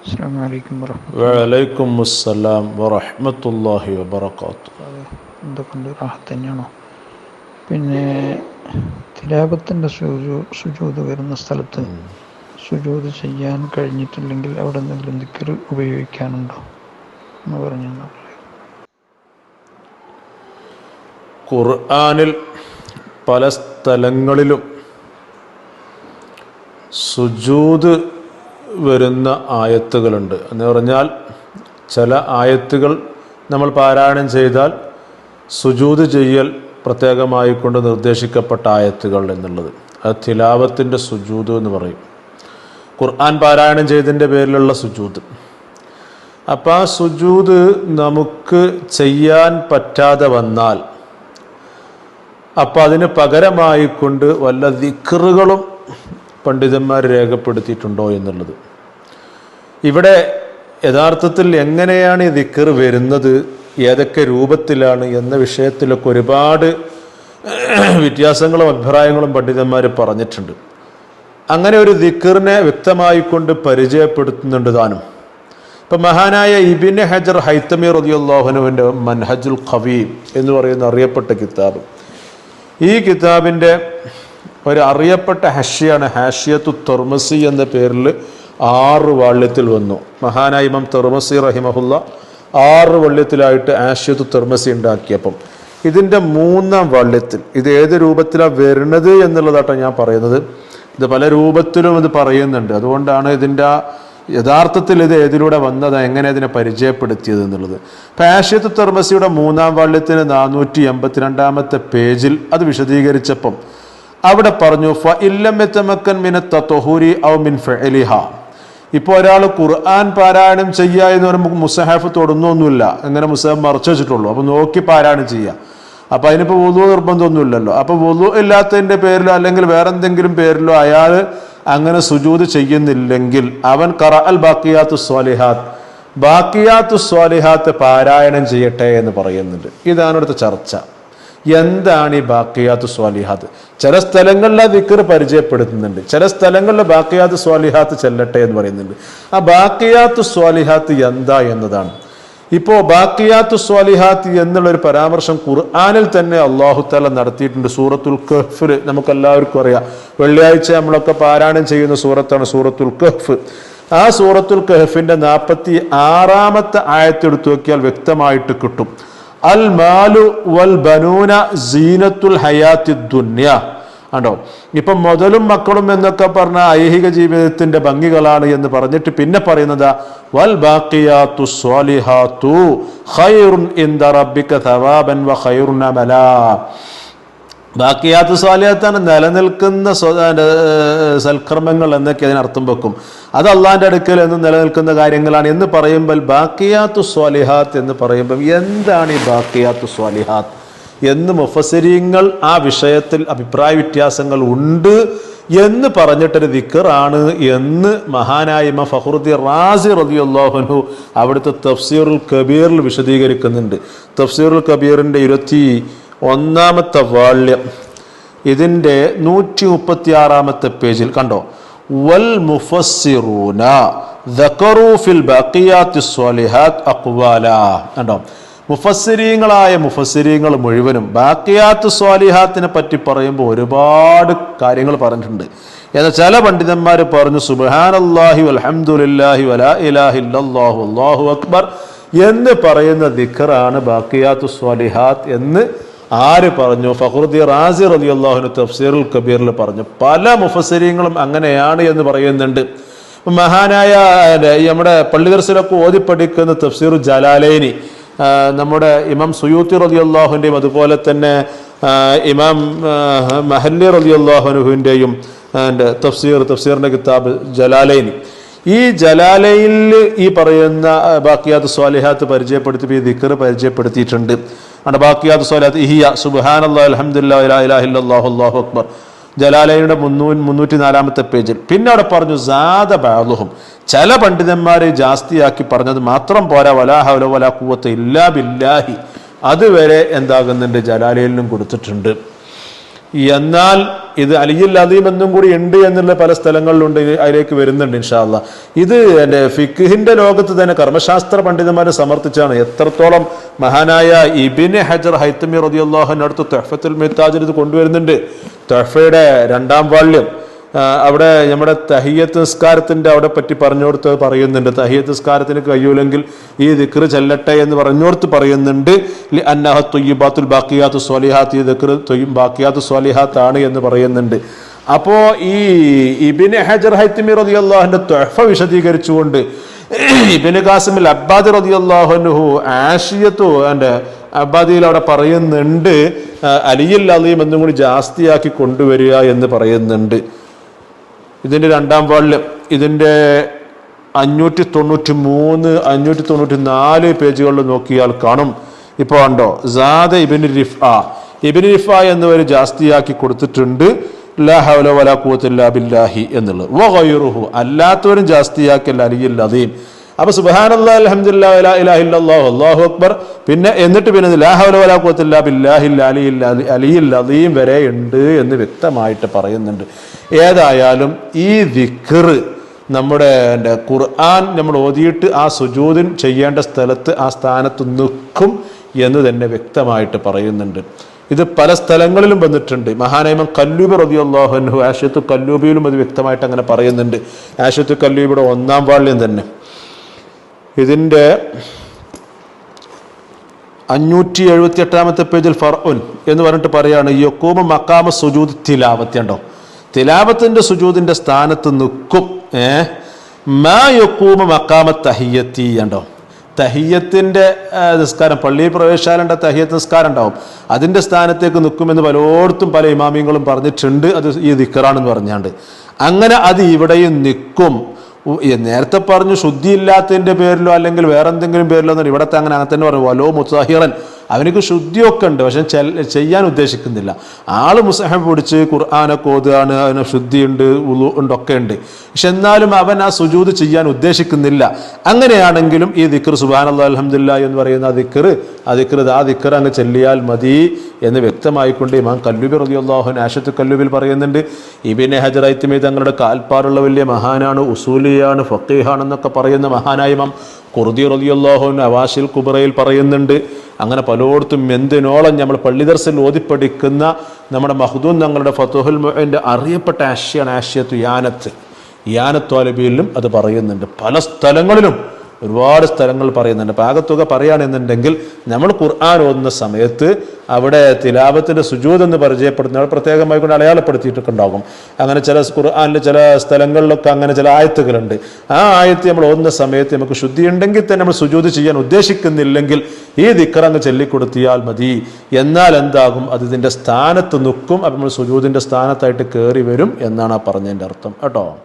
അസ്സാം വലൈക്കും വറഹ്മ വലൈക്കും അസ്സലാം വറഹ്മത്തുള്ളാഹി വബറകാത്തു. എന്തൊക്കെയുണ്ട്? റാഹത്ത് തന്നെയാണോ? പിന്നെ തിലാപത്തിന്റെ സുജൂ സുജൂത് വരുന്ന സ്ഥലത്ത് സുജൂത് ചെയ്യാൻ കഴിഞ്ഞിട്ടില്ലെങ്കിൽ അവിടെ എന്തെങ്കിലും ദിക്കർ ഉപയോഗിക്കാനുണ്ടോ എന്ന് പറഞ്ഞു ഖുർആാനിൽ പല സ്ഥലങ്ങളിലും സുജൂത് വരുന്ന ആയത്തുകളുണ്ട്. എന്ന് പറഞ്ഞാൽ ചില ആയത്തുകൾ നമ്മൾ പാരായണം ചെയ്താൽ സുജൂത് ചെയ്യൽ പ്രത്യേകമായി കൊണ്ട് നിർദ്ദേശിക്കപ്പെട്ട ആയത്തുകൾ എന്നുള്ളത്. അത് തിലാവത്തിന്റെ സുജൂത് എന്ന് പറയും. ഖുർആൻ പാരായണം ചെയ്തതിന്റെ പേരിലുള്ള സുജൂത്. അപ്പം ആ സുജൂത് നമുക്ക് ചെയ്യാൻ പറ്റാതെ വന്നാൽ അപ്പം അതിന് പകരമായിക്കൊണ്ട് വല്ല ദിക്റുകളും പണ്ഡിതന്മാർ രേഖപ്പെടുത്തിയിട്ടുണ്ടോ എന്നുള്ളത്. ഇവിടെ യഥാർത്ഥത്തിൽ എങ്ങനെയാണ് ഈ ദിക്കർ വരുന്നത് ഏതൊക്കെ രൂപത്തിലാണ് എന്ന വിഷയത്തിലൊക്കെ ഒരുപാട് വ്യത്യാസങ്ങളും അഭിപ്രായങ്ങളും പണ്ഡിതന്മാർ പറഞ്ഞിട്ടുണ്ട്. അങ്ങനെ ഒരു ദിക്കറിനെ വ്യക്തമായിക്കൊണ്ട് പരിചയപ്പെടുത്തുന്നുണ്ട് താനും. ഇപ്പം മഹാനായ ഇബിൻ ഹജർ ഹൈത്തമി റതിയുള്ളാഹുനുവിന്റെ മൻഹജുൽ ഖവീം എന്ന് പറയുന്ന അറിയപ്പെട്ട കിതാബ്. ഈ കിതാബിന്റെ ഒരു അറിയപ്പെട്ട ഹഷിയാണ് ഹാഷിയത്തു തെർമസി എന്ന പേരിൽ ആറ് വാള്യത്തിൽ വന്നു. മഹാനായ ഇമാം തെർമസി റഹിമഹുല്ല ആറ് വള്യത്തിലായിട്ട് ആഷ്യത്തു തെർമസി ഉണ്ടാക്കിയപ്പം. ഇതിന്റെ മൂന്നാം വള്യത്തിൽ ഇത് ഏത് രൂപത്തിലാണ് വരുന്നത് എന്നുള്ളതാട്ടോ ഞാൻ പറയുന്നത്. ഇത് പല രൂപത്തിലും ഇത് പറയുന്നുണ്ട്. അതുകൊണ്ടാണ് ഇതിന്റെ യഥാർത്ഥത്തിൽ ഇത് ഏതിലൂടെ വന്നത് എങ്ങനെ ഇതിനെ പരിചയപ്പെടുത്തിയത് എന്നുള്ളത്. പാഷ്യത്ത് തെർമസിയുടെ മൂന്നാം വാള്യത്തിന് നാനൂറ്റി എൺപത്തിരണ്ടാമത്തെ പേജിൽ അത് വിശദീകരിച്ചപ്പം അവിടെ പറഞ്ഞു ഫ ഇല്ലമെത്തമക്കൻ മിന ഔ മിൻ ഫെലിഹ ഇപ്പോൾ ഒരാൾ ഖുർആൻ പാരായണം ചെയ്യുക എന്ന് പറയുമ്പോൾ മുസഹാഫ് തൊടുന്നൊന്നുമില്ല. അങ്ങനെ മുസഹാഫ് മറച്ചു വെച്ചിട്ടുള്ളൂ. അപ്പോൾ നോക്കി പാരായണം ചെയ്യുക. അപ്പോൾ അതിനിപ്പോൾ വുളു നിർബന്ധമൊന്നുമില്ലല്ലോ. അപ്പോൾ വുളു ഇല്ലാത്തതിന്റെ പേരിലോ അല്ലെങ്കിൽ വേറെ എന്തെങ്കിലും പേരിലോ അയാൾ അങ്ങനെ സുജൂത് ചെയ്യുന്നില്ലെങ്കിൽ അവൻ കറ അൽ ബാക്കിയാത്തു സ്വാലിഹാത്ത് ബാക്കിയാത്തു സ്വാലിഹാത്ത് പാരായണം ചെയ്യട്ടെ എന്ന് പറയുന്നുണ്ട്. ഇതാണ് ഇവിടുത്തെ ചർച്ച. എന്താണ് ഈ ബാക്കിയാത്ത് സ്വാലിഹാത്ത്? ചില സ്ഥലങ്ങളിൽ ആ ദിക്കർ പരിചയപ്പെടുത്തുന്നുണ്ട്. ചില സ്ഥലങ്ങളിൽ ബാക്കിയാത്ത് സ്വാലിഹാത്ത് ചെല്ലട്ടെ എന്ന് പറയുന്നുണ്ട്. ആ ബാക്കിയാത്ത് സ്വാലിഹാത്ത് എന്താ എന്നതാണ്. ഇപ്പോ ബാക്കിയാത്തു സ്വാലിഹാത്ത് എന്നുള്ള ഒരു പരാമർശം ഖുർആാനിൽ തന്നെ അള്ളാഹു തല നടത്തിയിട്ടുണ്ട്. സൂറത്തുൽ കഹ്ഫിൽ നമുക്ക് എല്ലാവർക്കും അറിയാം. വെള്ളിയാഴ്ച നമ്മളൊക്കെ പാരായണം ചെയ്യുന്ന സൂറത്താണ് സൂറത്തുൽ കഹ്ഫ്. ആ സൂറത്തുൽ കഹ്ഫിന്റെ നാൽപ്പത്തി ആറാമത്തെ ആയത്തെടുത്തു നോക്കിയാൽ വ്യക്തമായിട്ട് കിട്ടും. അൽ മാലു വൽ ബനൂന സീനത്തുൽ ഹയാത്തി ദുന്യ. ആണ്ടോ ഇപ്പൊ മുതലും മക്കളും എന്നൊക്കെ പറഞ്ഞ ഐഹിക ജീവിതത്തിന്റെ ഭംഗികളാണ് എന്ന് പറഞ്ഞിട്ട് പിന്നെ പറയുന്നത് വൽ ബാക്കിയാത്തു സ്വാലിഹാത്തു ഖൈറുൻ ഇൻദ റബ്ബിക വ ഖൈറുൻ അമലാ. ബാക്കിയാത്ത് സ്വാലിയാത്താണ് നിലനിൽക്കുന്ന സൽക്കർമ്മങ്ങൾ എന്നൊക്കെ അതിനർത്ഥം വെക്കും. അത് അള്ളാന്റെ അടുക്കൽ എന്ന് നിലനിൽക്കുന്ന കാര്യങ്ങളാണ് എന്ന് പറയുമ്പോൾ ബാക്കിയാത്തു സ്വാലിഹാത്ത് എന്ന് പറയുമ്പോൾ എന്താണ് ഈ ബാക്കിയാത്തു സ്വാലിഹാത്ത്? എന്ന് മുഫസരിങ്ങൾ ആ വിഷയത്തിൽ അഭിപ്രായ വ്യത്യാസങ്ങൾ ഉണ്ട് എന്ന് പറഞ്ഞിട്ടൊരു ദിക്കറാണ് എന്ന് മഹാനായ ഇമ ഫഹറുദ്ദി റാസി റതിയുള്ളാഹുനു അവിടുത്തെ തഫ്സീറുൽ കബീറിൽ വിശദീകരിക്കുന്നുണ്ട്. തഫ്സീറുൽ കബീറിന്റെ ഇരുപത്തി ഒന്നാമത്തെ വാള്യം. ഇതിന്റെ നൂറ്റി മുപ്പത്തി ആറാമത്തെ പേജിൽ കണ്ടോ? വൽ മുഫസ്സിറൂന ദക്കറൂഫിൽ ബക്കിയാത്തി സ്വാലിഹാത്ത് അക്വാല കണ്ടോ? മുഫസ്സിരീങ്ങളായ മുഫസ്സിരീങ്ങൾ മുഴുവനും ബാക്കിയാത്ത് സ്വാലിഹാത്തിനെ പറ്റി പറയുമ്പോൾ ഒരുപാട് കാര്യങ്ങൾ പറഞ്ഞിട്ടുണ്ട്. എന്നാൽ ചില പണ്ഡിതന്മാർ പറഞ്ഞു സുബാനല്ലാഹി അലഹമുല്ലാഹി വലാ ഇലാഹി അള്ളാഹു അക്ബർ എന്ന് പറയുന്ന ദിഖറാണ് ബാക്കിയാത്ത് സ്വാലിഹാത്ത് എന്ന് ആര് പറഞ്ഞു? ഫഖറുദ്ദി റാസി റലി അള്ളാഹുന് തഫ്സീറുൽ കബീറിൽ പറഞ്ഞു. പല മുഫസരീങ്ങളും അങ്ങനെയാണ് എന്ന് പറയുന്നുണ്ട്. മഹാനായ നമ്മുടെ പള്ളിദർശനൊക്കെ ഓതി പഠിക്കുന്ന തഫ്സീർ ജലാലൈനി നമ്മുടെ ഇമാം സുയൂത്തി റലി അള്ളാഹുവിന്റെയും അതുപോലെ തന്നെ ഇമാം മഹല്ലി റലി അള്ളാഹുനുഹുവിന്റെയും തഫ്സീർ തഫ്സീറിന്റെ കിതാബ് ജലാലൈനി. ഈ ജലാലയിൽ ഈ പറയുന്ന ബാക്കിയാത്ത് സ്വാലിഹാത്ത് പരിചയപ്പെടുത്തി ദിക്കർ പരിചയപ്പെടുത്തിയിട്ടുണ്ട്. അവിടെ ബാക്കിയാത്ത് സ്വാലിഹാത്ത് ഇഹിയ അലഹമുല്ലാ ഇലാഹില്ലാഹു അള്ളാഹു അക്ബർ. ജലാലയുടെ മുന്നൂ മുന്നൂറ്റി നാലാമത്തെ പേജിൽ പിന്നെ അവിടെ പറഞ്ഞു സാദ ബാലുഹും ചില പണ്ഡിതന്മാരെ ജാസ്തിയാക്കി പറഞ്ഞത് മാത്രം പോരാ വലാഹവല വലാ കൂവത്ത് ഇല്ലാ ബില്ലാഹി. അതുവരെ എന്താകുന്നുണ്ട്? ജലാലയിലും കൊടുത്തിട്ടുണ്ട്. എന്നാൽ ഇത് അലിയിൽ അതീം എന്നും കൂടി ഉണ്ട് എന്നുള്ള പല സ്ഥലങ്ങളിലുണ്ട് അതിലേക്ക് വരുന്നുണ്ട് ഇൻഷാല്ല ഇത് എന്റെ ഫിഖിന്റെ ലോകത്ത് തന്നെ കർമ്മശാസ്ത്ര പണ്ഡിതന്മാരെ സമർത്ഥിച്ചാണ്. എത്രത്തോളം മഹാനായ ഇബിന് ഹജർ ഹൈത്തമി റതിയുള്ളാഹുവിന്റെ അടുത്ത് തെഹഫത്തുൽ മിത്താജിൽ ഇത് കൊണ്ടുവരുന്നുണ്ട്. തെഹഫയുടെ രണ്ടാം വാള്യം അവിടെ നമ്മുടെ തഹിയത്ത് നിസ്കാരത്തിന്റെ അവിടെ പറ്റി പറഞ്ഞോടുത്ത് പറയുന്നുണ്ട്. തഹിയത്ത് നിസ്കാരത്തിന് കഴിയൂലെങ്കിൽ ഈ ദിക്ർ ചെല്ലട്ടെ എന്ന് പറഞ്ഞോടുത്ത് പറയുന്നുണ്ട്. അന്നഹ തൊയ്യബാത്തുൽ ബാക്കിയാത്ത് സ്വാലിഹാത്ത് ഈ ദിക്ർ തൊയ്യും ബാക്കിയാത്ത് ആണ് എന്ന് പറയുന്നുണ്ട്. അപ്പോൾ ഈ ഇബിന് ഹജർ ഹൈത്തിമി റതി അള്ളാഹുന്റെ തൊഹഫ വിശദീകരിച്ചുകൊണ്ട് ഇബിന് കാസിമിൽ അബ്ബാദ് റതി അള്ളാഹുനുഹു ആഷിയത്തു എന്റെ അബ്ബാദിയിൽ അവിടെ പറയുന്നുണ്ട് അലിയിൽ അലീം എന്നും കൂടി ജാസ്തിയാക്കി കൊണ്ടുവരിക എന്ന് പറയുന്നുണ്ട്. ഇതിന്റെ രണ്ടാം പാളിൽ ഇതിന്റെ അഞ്ഞൂറ്റി തൊണ്ണൂറ്റി മൂന്ന് അഞ്ഞൂറ്റി തൊണ്ണൂറ്റി നാല് പേജുകളിൽ നോക്കിയാൽ കാണും. ഇപ്പോൾ ഉണ്ടോ സാദ ഇബിൻ റിഫ് ആ ഇബിൻ റിഫ എന്നിവർ ജാസ്തിയാക്കി കൊടുത്തിട്ടുണ്ട്. ലാ ഹൗല വലാ കൂത്തില്ലാ ബില്ലാഹി എന്നുള്ളത്. വഗൈറുഹു അല്ലാത്തവരും ജാസ്തിയാക്കൽ അലിയിൽ അദീം. അപ്പൊ അല്ലാഹു അക്ബർ. പിന്നെ എന്നിട്ട് പിന്നെ ലാ ഹൗല വലാ ഖുവത്തില്ല ബില്ലാഹിൽ അലിയിൽ അലിയിൽ അദീം വരെ ഉണ്ട് എന്ന് വ്യക്തമായിട്ട് പറയുന്നുണ്ട്. ഏതായാലും ഈ ദിക്ർ നമ്മുടെ ഖുർആൻ നമ്മൾ ഓതിയിട്ട് ആ സുജൂദിൻ ചെയ്യേണ്ട സ്ഥലത്ത് ആ സ്ഥാനത്ത് നിൽക്കും എന്ന് തന്നെ വ്യക്തമായിട്ട് പറയുന്നുണ്ട്. ഇത് പല സ്ഥലങ്ങളിലും വന്നിട്ടുണ്ട്. മഹാനൈമൻ കല്ലൂബി റതിയുള്ളാഹുഹു ആഷത്ത് കല്ലൂബിയിലും അത് വ്യക്തമായിട്ട് അങ്ങനെ പറയുന്നുണ്ട്. ആഷത്ത് കല്ലൂബിയുടെ ഒന്നാം വാള്യം തന്നെ. ഇതിന്റെ അഞ്ഞൂറ്റി എഴുപത്തി എട്ടാമത്തെ പേജിൽ ഫർഉൻ എന്ന് പറഞ്ഞിട്ട് പറയാണ് യക്കൂമ മക്കാമ സുജൂദ് തിലാവത്ത് ഉണ്ടോ തിലാവത്തിന്റെ സുജൂദിന്റെ സ്ഥാനത്ത് നിൽക്കും ഏ? മാ യക്കൂമ മക്കാമ തഹിയത്തി ഉണ്ടോ? തഹിയത്തിന്റെ നിസ്കാരം പള്ളിയിൽ പ്രവേശാലുണ്ട തഹിയത്ത് നിസ്കാരം ഉണ്ടാവും. അതിന്റെ സ്ഥാനത്തേക്ക് നിൽക്കുമെന്ന് പലയിടത്തും പല ഇമാമിയങ്ങളും പറഞ്ഞിട്ടുണ്ട്. അത് ഈ ദിക്കറാണെന്ന് പറഞ്ഞാണ്ട്. അങ്ങനെ അത് ഇവിടെയും നിൽക്കും. നേരത്തെ പറഞ്ഞു ശുദ്ധിയില്ലാത്തതിന്റെ പേരിലോ അല്ലെങ്കിൽ വേറെന്തെങ്കിലും പേരിലോ ഒന്നും ഇവിടത്തെ അങ്ങനെ അങ്ങനെ തന്നെ പറഞ്ഞു. വലോ മുസാഹിറൻ അവനക്ക് ശുദ്ധിയൊക്കെ ഉണ്ട് പക്ഷെ ചെയ്യാൻ ഉദ്ദേശിക്കുന്നില്ല. ആൾ മുസഹം പിടിച്ച് ഖുർആാനൊക്കെ ഓതുകയാണ് അവന് ശുദ്ധിയുണ്ട് ഉളു ഉണ്ട് ഒക്കെ ഉണ്ട്. പക്ഷെ എന്നാലും അവൻ ആ സുജൂത് ചെയ്യാൻ ഉദ്ദേശിക്കുന്നില്ല. അങ്ങനെയാണെങ്കിലും ഈ ദിക്കർ സുബാനല്ലാ അലഹമില്ല എന്ന് പറയുന്ന ആ ദിക്കർ ആ ദിക്കർ ആ ദിക്കർ അങ്ങ് ചെല്ലിയാൽ മതി എന്ന് വ്യക്തമായിക്കൊണ്ട് ഇമാം കല്ലൂബി റതിയുള്ളാഹു ആഷത്ത് കല്ലൂബിൽ പറയുന്നുണ്ട്. ഇബിനെ ഐത്തിമി തങ്ങളുടെ കാൽപ്പാടുള്ള വലിയ മഹാനാണ് ഉസൂലിയാണ് ഫക്കീഹാണെന്നൊക്കെ പറയുന്ന മഹാനായ ഇമാം കുർദി റതിയുള്ളാഹുൻ അവാഷിൽ കുബറയിൽ പറയുന്നുണ്ട്. അങ്ങനെ പലയിടത്തും എന്തിനോളം നമ്മൾ പള്ളിദർസിൽ ഓതിപ്പടിക്കുന്ന നമ്മുടെ മഹദൂൻ തങ്ങളുടെ ഫത്തുഹുൽ മൊഹന്റെ അറിയപ്പെട്ട ആശയാണ് ആശയത്തു യാനത്ത്. യാനത്തോലബിയിലും അത് പറയുന്നുണ്ട്. പല സ്ഥലങ്ങളിലും ഒരുപാട് സ്ഥലങ്ങൾ പറയുന്നുണ്ട്. പാകത്തുക പറയുകയാണെന്നുണ്ടെങ്കിൽ നമ്മൾ ഖുർആൻ ഓതുന്ന സമയത്ത് അവിടെ തിലാപത്തിന്റെ സുജൂത് എന്ന് പരിചയപ്പെടുന്നവർ പ്രത്യേകമായി കൊണ്ട് അടയാളപ്പെടുത്തിയിട്ടൊക്കെ ഉണ്ടാകും അങ്ങനെ ചില ഖുർആാനിൽ ചില സ്ഥലങ്ങളിലൊക്കെ അങ്ങനെ ചില ആയത്തുകളുണ്ട്. ആ ആയത്ത് നമ്മൾ ഓതുന്ന സമയത്ത് നമുക്ക് ശുദ്ധി ഉണ്ടെങ്കിൽ തന്നെ നമ്മൾ സുജൂത് ചെയ്യാൻ ഉദ്ദേശിക്കുന്നില്ലെങ്കിൽ ഈ ദിക്കർ അങ്ങ് ചൊല്ലിക്കൊടുത്തിയാൽ മതി. എന്നാൽ എന്താകും? അത് ഇതിന്റെ സ്ഥാനത്ത് നിൽക്കും. അപ്പം നമ്മൾ സുജൂതിന്റെ സ്ഥാനത്തായിട്ട് കയറി വരും എന്നാണ് ആ പറഞ്ഞതിന്റെ അർത്ഥം. കേട്ടോ?